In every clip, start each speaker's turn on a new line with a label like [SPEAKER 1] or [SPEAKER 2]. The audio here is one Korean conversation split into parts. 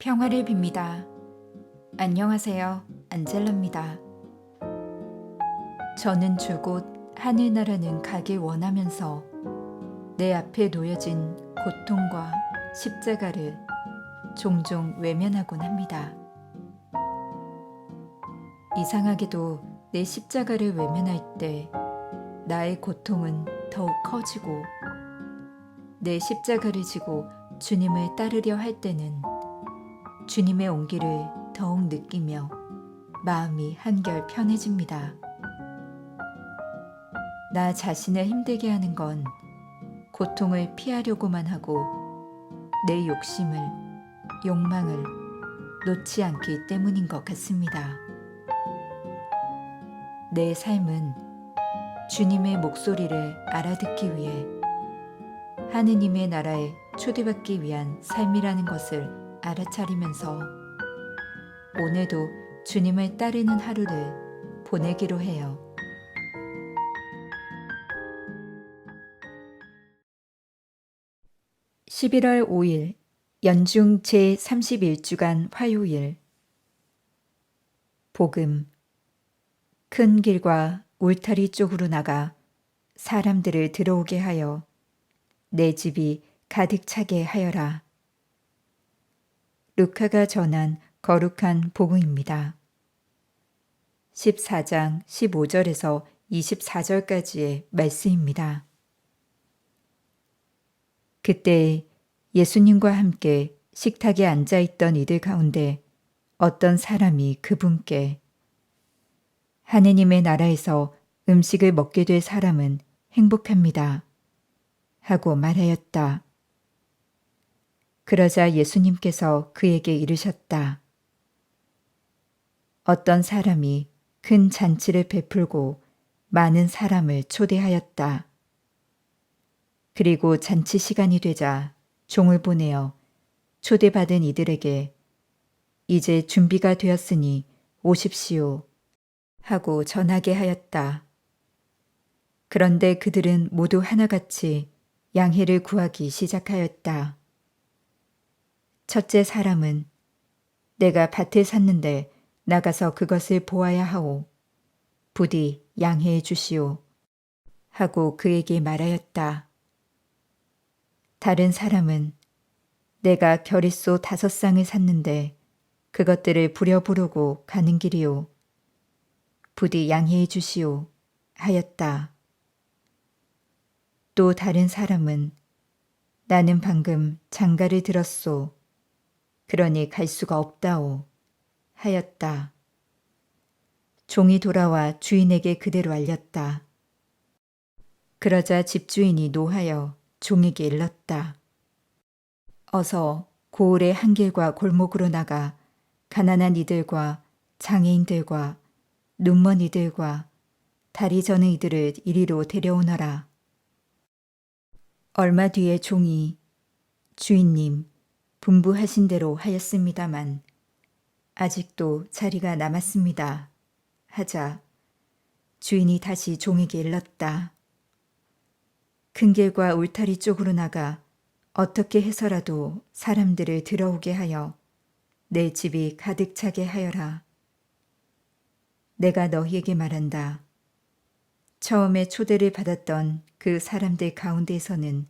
[SPEAKER 1] 평화를 빕니다. 안녕하세요. 안젤라입니다. 저는 줄곧 하늘나라는 가길 원하면서 내 앞에 놓여진 고통과 십자가를 종종 외면하곤 합니다. 이상하게도 내 십자가를 외면할 때 나의 고통은 더욱 커지고 내 십자가를 지고 주님을 따르려 할 때는 주님의 온기를 더욱 느끼며 마음이 한결 편해집니다. 나 자신을 힘들게 하는 건 고통을 피하려고만 하고 내 욕심을, 욕망을 놓지 않기 때문인 것 같습니다. 내 삶은 주님의 목소리를 알아듣기 위해 하느님의 나라에 초대받기 위한 삶이라는 것을 알아차리면서 오늘도 주님을 따르는 하루를 보내기로 해요. (11월 5일) 연중 제31주간 화요일 복음 큰 길과 울타리 쪽으로 나가 사람들을 들어오게 하여 내 집이 가득 차게 하여라. 루카가 전한 거룩한 복음입니다. 14장 15절에서 24절까지의 말씀입니다. 그때 예수님과 함께 식탁에 앉아 있던 이들 가운데 어떤 사람이 그분께 하느님의 나라에서 음식을 먹게 될 사람은 행복합니다. 하고 말하였다. 그러자 예수님께서 그에게 이르셨다. 어떤 사람이 큰 잔치를 베풀고 많은 사람을 초대하였다. 그리고 잔치 시간이 되자 종을 보내어 초대받은 이들에게 이제 준비가 되었으니 오십시오. 하고 전하게 하였다. 그런데 그들은 모두 하나같이 양해를 구하기 시작하였다. 첫째 사람은 내가 밭을 샀는데 나가서 그것을 보아야 하오. 부디 양해해 주시오. 하고 그에게 말하였다. 다른 사람은 내가 결의소 다섯 쌍을 샀는데 그것들을 부려 부르고 가는 길이오. 부디 양해해 주시오. 하였다. 또 다른 사람은 나는 방금 장가를 들었소. 그러니 갈 수가 없다오. 하였다. 종이 돌아와 주인에게 그대로 알렸다. 그러자 집주인이 노하여 종에게 일렀다. 어서 고을의 한길과 골목으로 나가 가난한 이들과 장애인들과 눈먼 이들과 다리 저는 이들을 이리로 데려오너라. 얼마 뒤에 종이 주인님 분부하신 대로 하였습니다만 아직도 자리가 남았습니다. 하자 주인이 다시 종에게 일렀다. 큰 길과 울타리 쪽으로 나가 어떻게 해서라도 사람들을 들어오게 하여 내 집이 가득 차게 하여라. 내가 너희에게 말한다. 처음에 초대를 받았던 그 사람들 가운데에서는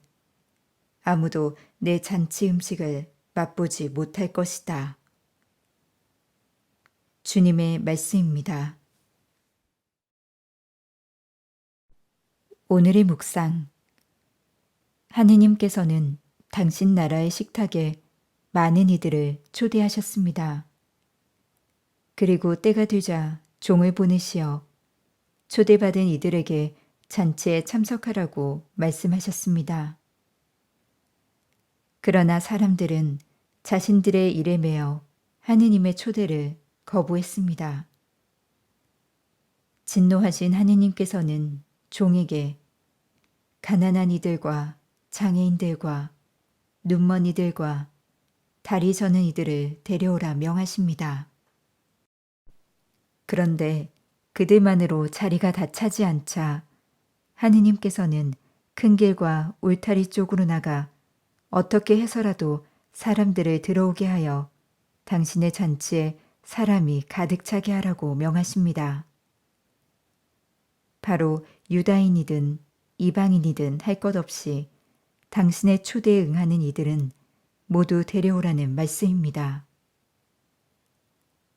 [SPEAKER 1] 아무도 내 잔치 음식을 맛보지 못할 것이다. 주님의 말씀입니다. 오늘의 묵상. 하느님께서는 당신 나라의 식탁에 많은 이들을 초대하셨습니다. 그리고 때가 되자 종을 보내시어 초대받은 이들에게 잔치에 참석하라고 말씀하셨습니다. 그러나 사람들은 자신들의 일에 매여 하느님의 초대를 거부했습니다. 진노하신 하느님께서는 종에게 가난한 이들과 장애인들과 눈먼 이들과 다리 저는 이들을 데려오라 명하십니다. 그런데 그들만으로 자리가 다 차지 않자 하느님께서는 큰 길과 울타리 쪽으로 나가 어떻게 해서라도 사람들을 들어오게 하여 당신의 잔치에 사람이 가득 차게 하라고 명하십니다. 바로 유다인이든 이방인이든 할 것 없이 당신의 초대에 응하는 이들은 모두 데려오라는 말씀입니다.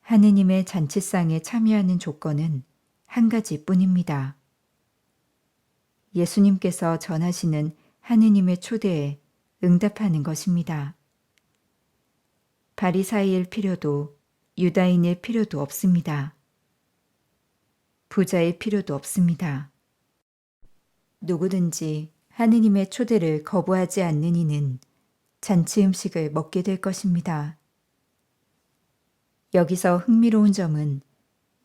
[SPEAKER 1] 하느님의 잔치상에 참여하는 조건은 한 가지 뿐입니다. 예수님께서 전하시는 하느님의 초대에 응답하는 것입니다. 바리사이일 필요도 유다인일 필요도 없습니다. 부자의 필요도 없습니다. 누구든지 하느님의 초대를 거부하지 않는 이는 잔치 음식을 먹게 될 것입니다. 여기서 흥미로운 점은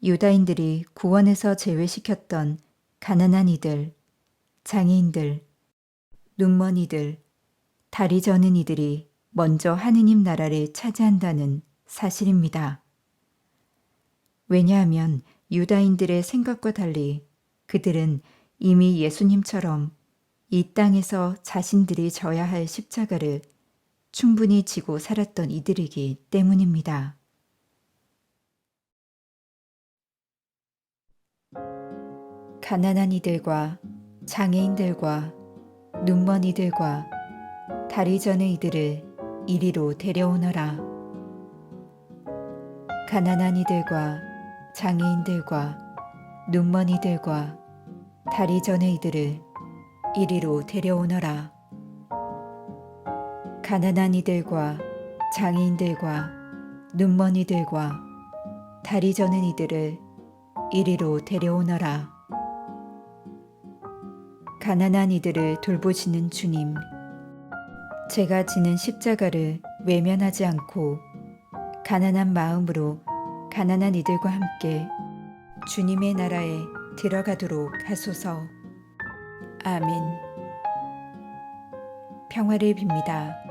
[SPEAKER 1] 유다인들이 구원에서 제외시켰던 가난한 이들, 장애인들, 눈먼 이들, 다리 저는 이들이 먼저 하느님 나라를 차지한다는 사실입니다. 왜냐하면 유다인들의 생각과 달리 그들은 이미 예수님처럼 이 땅에서 자신들이 져야 할 십자가를 충분히 지고 살았던 이들이기 때문입니다. 가난한 이들과 장애인들과 눈먼 이들과 다리 저는 이들을 이리로 데려오너라. 가난한 이들과 장애인들과 눈먼 이들과 다리 저는 이들을 이리로 데려오너라. 가난한 이들과 장애인들과 눈먼 이들과 다리 저는 이들을 이리로 데려오너라. 가난한 이들을 돌보시는 주님, 제가 지는 십자가를 외면하지 않고 가난한 마음으로 가난한 이들과 함께 주님의 나라에 들어가도록 하소서. 아멘. 평화를 빕니다.